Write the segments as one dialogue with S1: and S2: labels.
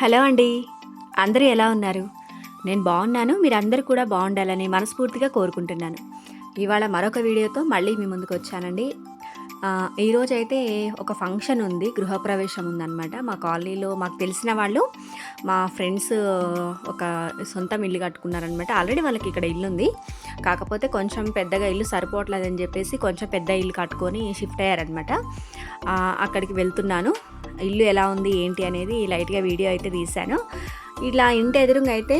S1: Hello అండి. అందరూ ఎలా ఉన్నారు? నేను బాగున్నాను మీరందరూ కూడా బాగుండాలని మనస్ఫూర్తిగా కోరుకుంటున్నాను. ఇవాళ మరొక వీడియోతో మళ్ళీ మీ ముందుకు వచ్చానండి. ఈరోజు అయితే ఒక ఫంక్షన్ ఉంది గృహప్రవేశం ఉందన్నమాట. మా కాలనీలో మాకు తెలిసిన వాళ్ళు మా ఫ్రెండ్స్ ఒక సొంతం ఇల్లు కట్టుకున్నారనమాట ఆల్రెడీ వాళ్ళకి ఇక్కడ ఇల్లు ఉంది. కాకపోతే కొంచెం పెద్దగా ఇల్లు సరిపోవట్లేదని చెప్పేసి కొంచెం పెద్ద ఇల్లు కట్టుకొని షిఫ్ట్ అయ్యారనమాట అక్కడికి వెళ్తున్నాను. ఇల్లు ఎలా ఉంది ఏంటి అనేది లైట్గా వీడియో అయితే తీశాను. ఇట్లా ఇంటి ఎదురుగా అయితే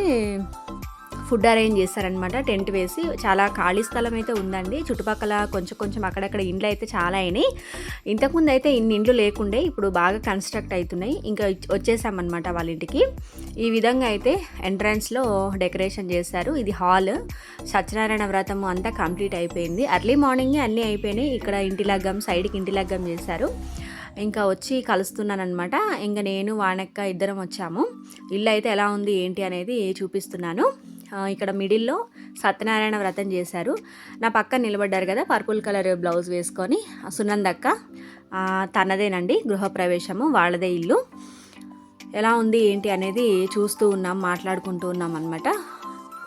S1: ఫుడ్ అరేంజ్ చేస్తారనమాట టెంట్ వేసి. చాలా ఖాళీ స్థలం అయితే ఉందండి. చుట్టుపక్కల కొంచెం కొంచెం అక్కడక్కడ ఇండ్లు అయితే చాలా అయినాయి. ఇంతకుముందు అయితే ఇన్ని ఇండ్లు లేకుండే ఇప్పుడు బాగా కన్స్ట్రక్ట్ అవుతున్నాయి. ఇంకా వచ్చేసామన్నమాట వాళ్ళ ఇంటికి. ఈ విధంగా అయితే ఎంట్రన్స్లో డెకరేషన్ చేశారు. ఇది హాల్. సత్యనారాయణ వ్రతం అంతా కంప్లీట్ అయిపోయింది. అర్లీ మార్నింగే అన్నీ అయిపోయినాయి. ఇక్కడ ఇంటి లగ్గం సైడ్కి ఇంటి లగ్గం చేశారు. ఇంకా వచ్చి కలుస్తున్నాను అనమాట ఇంకా నేను వానక్క ఇద్దరం వచ్చాము. ఇల్లు అయితే ఎలా ఉంది ఏంటి అనేది చూపిస్తున్నాను. ఇక్కడ మిడిల్లో సత్యనారాయణ వ్రతం చేశారు. నా పక్కన నిలబడ్డారు కదా పర్పుల్ కలర్ బ్లౌజ్ వేసుకొని. సునందక్క తనదేనండి గృహప్రవేశము వాళ్ళదే ఇల్లు. ఎలా ఉంది ఏంటి అనేది చూస్తూ ఉన్నాం మాట్లాడుకుంటూ ఉన్నాం అనమాట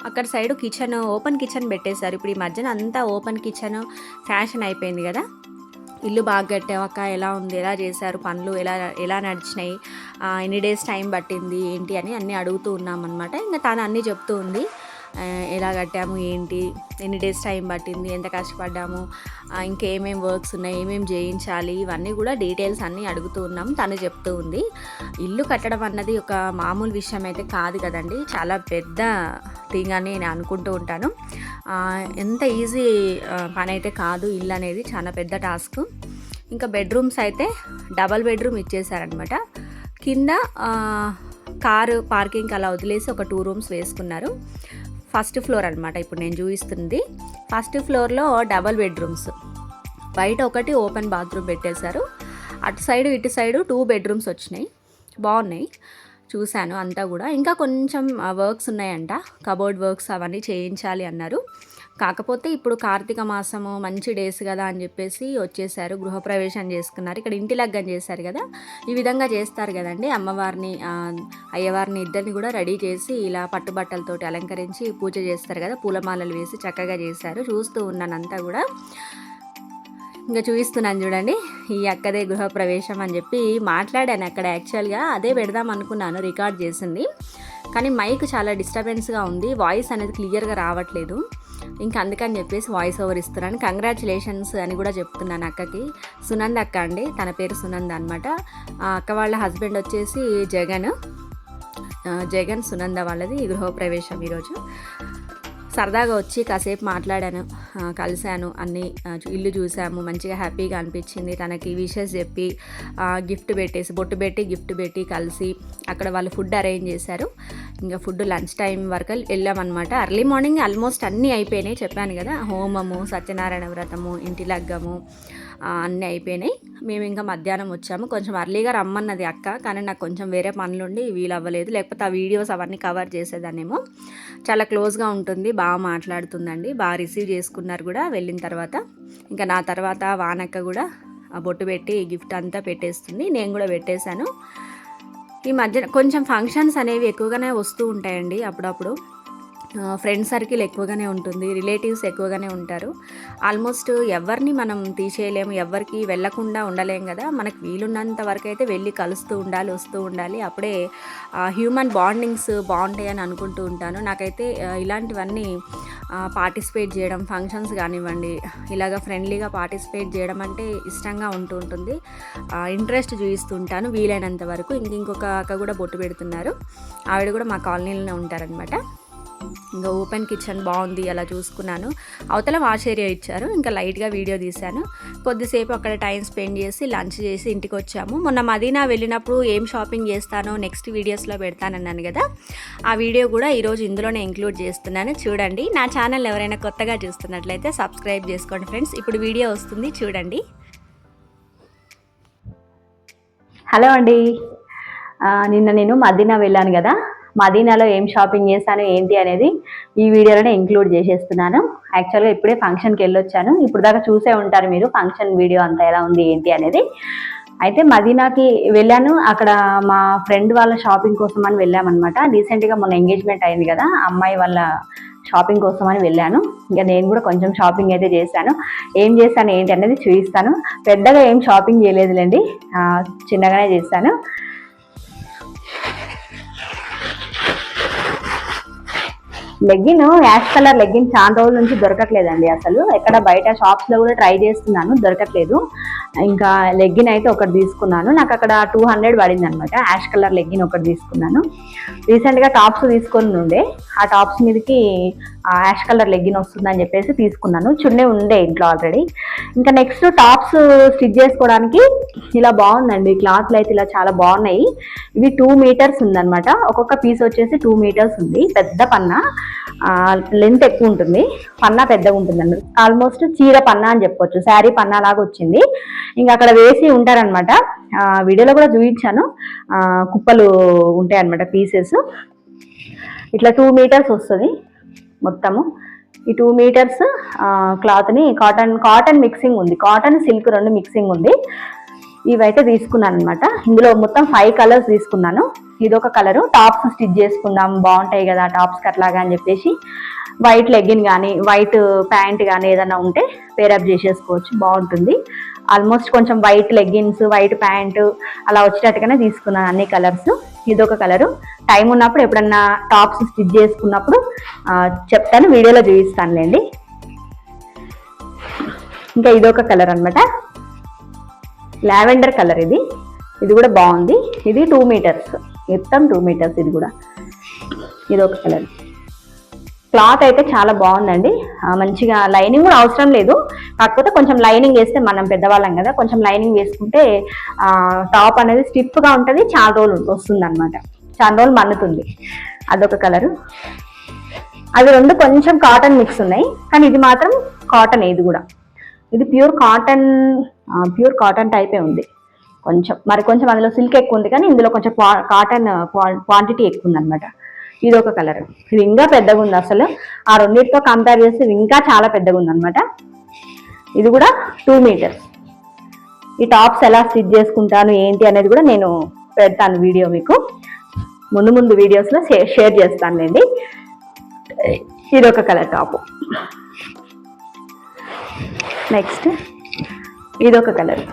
S1: అక్కడ సైడ్ కిచెన్ ఓపెన్ కిచెన్ పెట్టేశారు. ఇప్పుడు ఈ మధ్యన అంతా ఓపెన్ కిచెన్ ఫ్యాషన్ అయిపోయింది కదా. ఇల్లు బాగా కట్టాక ఎలా ఉంది ఎలా చేశారు పనులు ఎలా ఎలా నడిచినాయి ఎన్ని డేస్ టైం పట్టింది ఏంటి అని అన్నీ అడుగుతూ ఉన్నామన్నమాట. ఇంకా తను అన్నీ చెప్తూ ఉంది. ఎలా కట్టాము ఏంటి ఎన్ని డేస్ టైం పట్టింది ఎంత కష్టపడ్డాము ఇంకేమేమి వర్క్స్ ఉన్నాయి ఏమేమి చేయించాలి ఇవన్నీ కూడా డీటెయిల్స్ అన్నీ అడుగుతూ ఉన్నాం. తను చెప్తూ ఉంది. ఇల్లు కట్టడం అన్నది ఒక మామూలు విషయం అయితే కాదు కదండి. చాలా పెద్ద థింగ్ అని నేను అనుకుంటూ ఉంటాను. ఎంత ఈజీ పని అయితే కాదు ఇల్లు అనేది చాలా పెద్ద టాస్క్. ఇంకా బెడ్రూమ్స్ అయితే డబల్ బెడ్రూమ్ ఇచ్చేసారనమాట కింద కారు పార్కింగ్ అలా వదిలేసి ఒక టూ రూమ్స్ వేసుకున్నారు. ఫస్ట్ ఫ్లోర్ అనమాట ఇప్పుడు నేను చూపిస్తుంది. ఫస్ట్ ఫ్లోర్లో డబల్ బెడ్రూమ్స్. బయట ఒకటి ఓపెన్ బాత్రూమ్ పెట్టేశారు. అటు సైడ్ ఇటు సైడ్ టూ బెడ్రూమ్స్ వచ్చినాయి. బాగున్నాయి. చూశాను అంతా కూడా. ఇంకా కొంచెం వర్క్స్ ఉన్నాయంట. కబోర్డ్ వర్క్స్ అవన్నీ చేయించాలి అన్నారు. కాకపోతే ఇప్పుడు కార్తీక మాసము మంచి డేస్ కదా అని చెప్పేసి వచ్చేసారు గృహప్రవేశం చేసుకున్నారు. ఇక్కడ ఇంటి లగ్గం చేశారు కదా ఈ విధంగా చేస్తారు కదండి. అమ్మవారిని అయ్యవారిని ఇద్దరిని కూడా రెడీ చేసి ఇలా పట్టుబట్టలతోటి అలంకరించి పూజ చేస్తారు కదా పూలమాలలు వేసి చక్కగా చేశారు. చూస్తూ ఉన్నానంతా కూడా ఇంకా చూపిస్తున్నాను చూడండి ఈ అక్కదే గృహప్రవేశం అని చెప్పి మాట్లాడాను అక్కడ యాక్చువల్గా. అదే పెడదాం అనుకున్నాను రికార్డ్ చేసింది. కానీ మైక్ చాలా డిస్టర్బెన్స్గా ఉంది వాయిస్ అనేది క్లియర్గా రావట్లేదు. ఇంకా అందుకని చెప్పేసి వాయిస్ ఓవర్ ఇస్తున్నాను. కంగ్రాచులేషన్స్ అని కూడా చెప్తున్నాను అక్కకి. సునంద్ అక్క అండి. తన పేరు సునంద్ అనమాట అక్క వాళ్ళ హస్బెండ్ వచ్చేసి జగన్. జగన్ సునంద వాళ్ళది గృహప్రవేశం ఈరోజు. సరదాగా వచ్చి కాసేపు మాట్లాడాను కలిశాను అన్ని ఇల్లు చూసాము మంచిగా హ్యాపీగా అనిపించింది. తనకి విషెస్ చెప్పి గిఫ్ట్ పెట్టేసి బొట్టు పెట్టి గిఫ్ట్ పెట్టి కలిసి అక్కడ వాళ్ళు ఫుడ్ అరేంజ్ చేశారు. ఇంకా ఫుడ్ లంచ్ టైం వరకు వెళ్ళామన్నమాట. ఎర్లీ మార్నింగ్ ఆల్మోస్ట్ అన్నీ అయిపోయినాయి చెప్పాను కదా. హోమము సత్యనారాయణ వ్రతము ఇంటి లగ్గము అన్నీ అయిపోయినాయి. మేము ఇంకా మధ్యాహ్నం వచ్చాము. కొంచెం అర్లీగా రమ్మన్నది అక్క కానీ నాకు కొంచెం వేరే పనులుండి వీలు అవ్వలేదు లేకపోతే ఆ వీడియోస్ అవన్నీ కవర్ చేసేదానేమో చాలా క్లోజ్గా ఉంటుంది బాగా మాట్లాడుతుందండి బాగా రిసీవ్ చేసుకున్నారు కూడా వెళ్ళిన తర్వాత. ఇంకా నా తర్వాత వానక్క కూడా ఆ బొట్టు పెట్టి గిఫ్ట్ అంతా పెట్టేస్తుంది. నేను కూడా పెట్టేశాను. ఈ మధ్య కొంచెం ఫంక్షన్స్ అనేవి ఎక్కువగానే వస్తూ ఉంటాయండి అప్పుడప్పుడు. ఫ్రెండ్ సర్కిల్ ఎక్కువగానే ఉంటుంది రిలేటివ్స్ ఎక్కువగానే ఉంటారు. ఆల్మోస్ట్ ఎవరిని మనం తీసేయలేము ఎవరికి వెళ్ళకుండా ఉండలేం కదా. మనకు వీలున్నంత వరకు అయితే వెళ్ళి కలుస్తూ ఉండాలి వస్తూ ఉండాలి. అప్పుడే హ్యూమన్ బాండింగ్స్ బాగుంటాయి అని అనుకుంటూ ఉంటాను. నాకైతే ఇలాంటివన్నీ పార్టిసిపేట్ చేయడం ఫంక్షన్స్ కానివ్వండి ఇలాగ ఫ్రెండ్లీగా పార్టిసిపేట్ చేయడం అంటే ఇష్టంగా ఉంటూ ఉంటుంది. ఇంట్రెస్ట్ చూపిస్తుంటాను వీలైనంత వరకు. ఇంక ఇంకొక అక్క కూడా బొట్టు పెడుతున్నారు. ఆవిడ కూడా మా కాలనీలోనే ఉంటారనమాట ఇంకా ఓపెన్ కిచెన్ బాగుంది అలా చూసుకున్నాను. అవతల వాష్ ఏరియా ఇచ్చారు ఇంకా లైట్గా వీడియో తీశాను. కొద్దిసేపు అక్కడ టైం స్పెండ్ చేసి లంచ్ చేసి ఇంటికి వచ్చాము మొన్న మదీనా వెళ్ళినప్పుడు ఏం షాపింగ్ చేస్తానో నెక్స్ట్ వీడియోస్లో పెడతానన్నాను కదా. ఆ వీడియో కూడా ఈరోజు ఇందులోనే ఇంక్లూడ్ చేస్తున్నాను. చూడండి నా ఛానల్ ఎవరైనా కొత్తగా చూస్తున్నట్లయితే సబ్స్క్రైబ్ చేసుకోండి ఫ్రెండ్స్. ఇప్పుడు వీడియో వస్తుంది చూడండి.
S2: హలో అండి. నిన్న నేను మదీనా వెళ్ళాను కదా. మదీనాలో ఏం షాపింగ్ చేశాను ఏంటి అనేది ఈ వీడియోలోనే ఇంక్లూడ్ చేసేస్తున్నాను. యాక్చువల్గా ఇప్పుడే ఫంక్షన్కి వెళ్ళొచ్చాను. ఇప్పుడు దాకా చూసే ఉంటారు మీరు ఫంక్షన్ వీడియో అంతా ఎలా ఉంది ఏంటి అనేది. అయితే మదీనాకి వెళ్ళాను. అక్కడ మా ఫ్రెండ్ వాళ్ళ షాపింగ్ కోసం అని వెళ్ళామన్నమాట. రీసెంట్గా మొన్న ఎంగేజ్మెంట్ అయింది కదా అమ్మాయి వాళ్ళ షాపింగ్ కోసం అని వెళ్ళాను. ఇంకా నేను కూడా కొంచెం షాపింగ్ అయితే చేశాను. ఏం చేశాను ఏంటి అనేది చూపిస్తాను. పెద్దగా ఏం షాపింగ్ చేయలేదులేండి. చిన్నగానే చేశాను లెగ్గిన్ యాష్ కలర్ లెగ్గిన్ చాలా రోజుల నుంచి దొరకట్లేదండి అసలు. ఎక్కడ బయట షాప్స్లో కూడా ట్రై చేస్తున్నాను దొరకట్లేదు. ఇంకా లెగ్గిన్ అయితే ఒకటి తీసుకున్నాను. నాకు అక్కడ టూ హండ్రెడ్ పడింది అనమాట యాష్ కలర్ లెగ్గిన్ ఒకటి తీసుకున్నాను. రీసెంట్గా టాప్స్ తీసుకొని ఉండే. ఆ టాప్స్ మీదకి యాష్ కలర్ లెగ్గిన్ వస్తుందని చెప్పేసి తీసుకున్నాను. చున్నే ఉండే ఇంట్లో ఆల్రెడీ ఇంకా నెక్స్ట్ టాప్స్ స్టిచ్ చేసుకోవడానికి ఇలా బాగుందండి. క్లాత్లు అయితే ఇలా చాలా బాగున్నాయి. ఇవి టూ మీటర్స్ ఉందనమాట ఒక్కొక్క పీస్ వచ్చేసి టూ మీటర్స్ ఉంది. పెద్ద పన్నా. లెంత్ ఎక్కువ ఉంటుంది. పన్నా పెద్దగా ఉంటుంది అన్నమాట ఆల్మోస్ట్ చీర పన్నా అని చెప్పొచ్చు శారీ పన్నా లాగా వచ్చింది. ఇంకా అక్కడ వేసి ఉంటారనమాట వీడియోలో కూడా చూపించాను. కుప్పలు ఉంటాయి అనమాట పీసెస్ ఇట్లా టూ మీటర్స్ వస్తుంది. మొత్తము. ఈ టూ మీటర్స్ క్లాత్ని కాటన్ కాటన్ మిక్సింగ్ ఉంది. కాటన్ సిల్క్ రెండు మిక్సింగ్ ఉంది. ఇవైతే తీసుకున్నాను అనమాట ఇందులో మొత్తం ఫైవ్ కలర్స్ తీసుకున్నాను. ఇదొక కలరు టాప్స్ స్టిచ్ చేసుకుందాం. బాగుంటాయి కదా టాప్స్ అట్లాగా అని చెప్పేసి. వైట్ లెగ్గిన్ కానీ వైట్ ప్యాంట్ కానీ ఏదైనా ఉంటే పేరప్ చేసేసుకోవచ్చు. బాగుంటుంది. ఆల్మోస్ట్ కొంచెం వైట్ లెగ్గిన్స్ వైట్ ప్యాంటు అలా వచ్చేటట్టుగానే తీసుకున్నాను అన్ని కలర్స్ ఇదొక కలరు. టైం ఉన్నప్పుడు ఎప్పుడన్నా టాప్స్ స్టిచ్ చేసుకున్నప్పుడు చెప్తాను వీడియోలో చూపిస్తానులేండి. ఇంకా ఇదొక కలర్ అనమాట లావెండర్ కలర్ ఇది. ఇది కూడా బాగుంది. ఇది టూ మీటర్స్ మొత్తం టూ మీటర్స్ ఇది కూడా. ఇది ఒక కలర్. క్లాత్ అయితే చాలా బాగుందండి. మంచిగా లైనింగ్ కూడా అవసరం లేదు. కాకపోతే కొంచెం లైనింగ్ వేస్తే మనం పెద్దవాళ్ళం కదా కొంచెం లైనింగ్ వేసుకుంటే టాప్ అనేది స్టిఫ్గా ఉంటుంది చాలా రోజులు వస్తుంది అనమాట చాలా రోజులు మన్నుతుంది. అదొక కలరు. అవి రెండు కొంచెం కాటన్ మిక్స్ ఉన్నాయి. కానీ ఇది మాత్రం కాటన్ ఇది కూడా. ఇది ప్యూర్ కాటన్ ప్యూర్ కాటన్ టైపే ఉంది. కొంచెం మరి కొంచెం అందులో సిల్క్ ఎక్కువ ఉంది కానీ ఇందులో కొంచెం కాటన్ క్వాంటిటీ ఎక్కువ ఉంది అనమాట ఇది ఒక కలర్. ఇది ఇంకా పెద్దగా ఉంది అసలు. ఆ రెండింటితో కంపేర్ చేస్తే ఇంకా చాలా పెద్దగా ఉంది అనమాట ఇది కూడా టూ మీటర్స్ ఈ టాప్స్ ఎలా స్టిచ్ చేసుకుంటాను ఏంటి అనేది కూడా నేను పెడతాను వీడియో మీకు. ముందు ముందు వీడియోస్లో షేర్ చేస్తానులేండి ఇది ఒక కలర్ టాప్ నెక్స్ట్ ఇది ఒక కలర్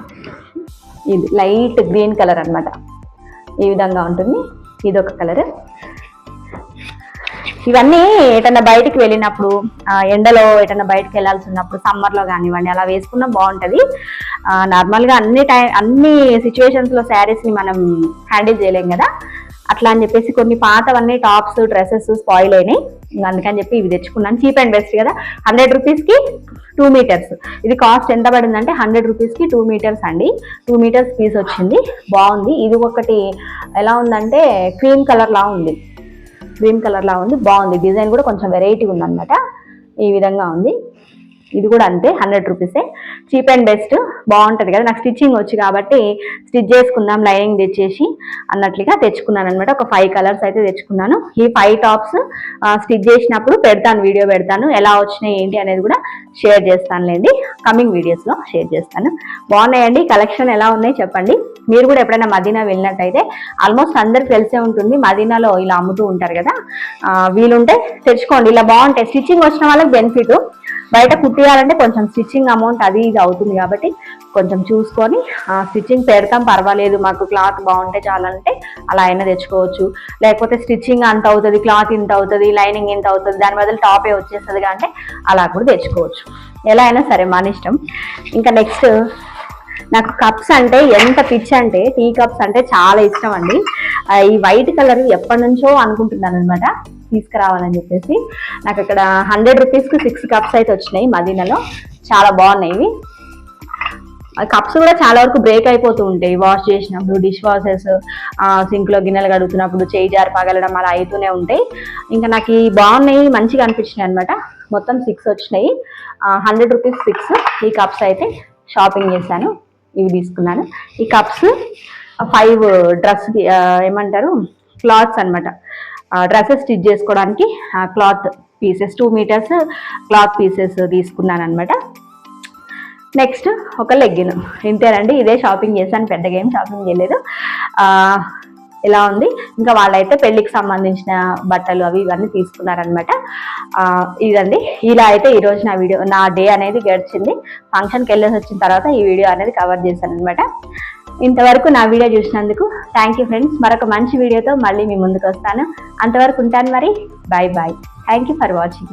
S2: ఇది లైట్ గ్రీన్ కలర్ అన్నమాట. ఈ విధంగా ఉంటుంది. ఇది ఒక కలర్ ఇవన్నీ ఎటన్నా బయటికి వెళ్ళినప్పుడు ఎండలో ఎటన్నా బయటికి వెళ్ళాల్సి ఉన్నప్పుడు సమ్మర్లో కానివ్వండి అలా వేసుకున్నా బాగుంటుంది. నార్మల్గా అన్ని టైం అన్ని సిచ్యువేషన్స్లో శారీస్ని మనం హ్యాండిల్ చేయలేం కదా. అట్లా అని చెప్పేసి కొన్ని పాతవన్నీ టాప్స్ డ్రెస్సెస్ స్పాయిల్ అయినాయి. అందుకని చెప్పి ఇవి తెచ్చుకున్నాను. చీప్ అండ్ బెస్ట్ కదా. హండ్రెడ్ రూపీస్కి టూ మీటర్స్. ఇది కాస్ట్ ఎంత పడిందంటే హండ్రెడ్ రూపీస్కి టూ మీటర్స్ అండి. టూ మీటర్స్ పీస్ వచ్చింది. బాగుంది. ఇది ఒకటి ఎలా ఉందంటే క్రీమ్ కలర్లా ఉంది. గ్రీన్ కలర్ లా ఉంది. బాగుంది. డిజైన్ కూడా కొంచెం వెరైటీ ఉందన్నమాట. ఈ విధంగా ఉంది. ఇది కూడా అంతే హండ్రెడ్ రూపీసే చీప్ అండ్ బెస్ట్ బాగుంటుంది కదా. నాకు స్టిచ్చింగ్ వచ్చి కాబట్టి స్టిచ్ చేసుకుందాం లైనింగ్ తెచ్చేసి అన్నట్లుగా తెచ్చుకున్నాను అనమాట ఒక ఫైవ్ కలర్స్ అయితే తెచ్చుకున్నాను. ఈ ఫైవ్ టాప్స్ స్టిచ్ చేసినప్పుడు పెడతాను వీడియో పెడతాను. ఎలా వచ్చినాయి ఏంటి అనేది కూడా షేర్ చేస్తానులేండి. కమింగ్ వీడియోస్లో షేర్ చేస్తాను. బాగున్నాయండి. కలెక్షన్ ఎలా ఉన్నాయి చెప్పండి. మీరు కూడా ఎప్పుడైనా మదీనా వెళ్ళినట్టయితే ఆల్మోస్ట్ అందరికి తెలిసే ఉంటుంది. మదీనాలో ఇలా అమ్ముతూ ఉంటారు కదా. వీలుంటే తెచ్చుకోండి. ఇలా బాగుంటాయి. స్టిచ్చింగ్ వచ్చిన వాళ్ళకి బెనిఫిట్ బయట కుట్టియాలంటే కొంచెం స్టిచ్చింగ్ అమౌంట్ అది ఇది అవుతుంది కాబట్టి కొంచెం చూసుకొని స్టిచ్చింగ్ పెడతాం పర్వాలేదు మాకు క్లాత్ బాగుంటే చాలంటే అలా అయినా తెచ్చుకోవచ్చు. లేకపోతే స్టిచ్చింగ్ అంత అవుతుంది క్లాత్ ఇంత అవుతుంది లైనింగ్ ఇంత అవుతుంది దాని బదులు టాపే వచ్చేస్తుంది అంటే అలా కూడా తెచ్చుకోవచ్చు. ఎలా అయినా సరే మన ఇష్టం. ఇంకా నెక్స్ట్ నాకు కప్స్ అంటే ఎంత పిచ్ అంటే టీ కప్స్ అంటే చాలా ఇష్టం అండి. ఈ వైట్ కలర్ ఎప్పటి నుంచో అనుకుంటున్నాను అనమాట తీసుకురావాలని చెప్పేసి నాకు అక్కడ హండ్రెడ్ రూపీస్కి సిక్స్ కప్స్ అయితే వచ్చినాయి మదీనాలో. చాలా బాగున్నాయి ఇవి. కప్స్ కూడా చాలా వరకు బ్రేక్ అయిపోతూ ఉంటాయి. వాష్ చేసినప్పుడు డిష్ వాషెస్ సింక్లో గిన్నెలు కడుగుతున్నప్పుడు చేయి జారి పగలడం అలా అవుతూనే ఉంటాయి. ఇంకా నాకు ఈ బాగున్నాయి మంచిగా అనిపించినాయి అనమాట మొత్తం సిక్స్ వచ్చినాయి. హండ్రెడ్ రూపీస్ సిక్స్ ఈ కప్స్ అయితే షాపింగ్ చేశాను. ఇవి తీసుకున్నాను. ఈ కప్స్ ఫైవ్ డ్రెస్ ఏమంటారు? క్లాత్స్ అనమాట డ్రెస్సెస్ స్టిచ్ చేసుకోవడానికి cloth pieces two meters cloth pieces తీసుకున్నాను అనమాట నెక్స్ట్ ఒక లెగ్గిన్. ఇంతేనండి ఇదే షాపింగ్ చేశాను పెద్దగా ఏం షాపింగ్ చేయలేదు. ఇలా ఉంది? ఇంకా వాళ్ళైతే పెళ్ళికి సంబంధించిన బట్టలు అవి ఇవన్నీ తీసుకున్నారనమాట ఇదండి. ఇలా అయితే ఈ నా వీడియో నా డే అనేది గడిచింది. ఫంక్షన్కి వెళ్ళేసి వచ్చిన తర్వాత ఈ వీడియో అనేది కవర్ చేశాను అనమాట ఇంతవరకు నా వీడియో చూసినందుకు థ్యాంక్ యూ ఫ్రెండ్స్ మరొక మంచి వీడియోతో మళ్ళీ మీ ముందుకు వస్తాను. అంతవరకు ఉంటాను మరి. Bye bye thank you for watching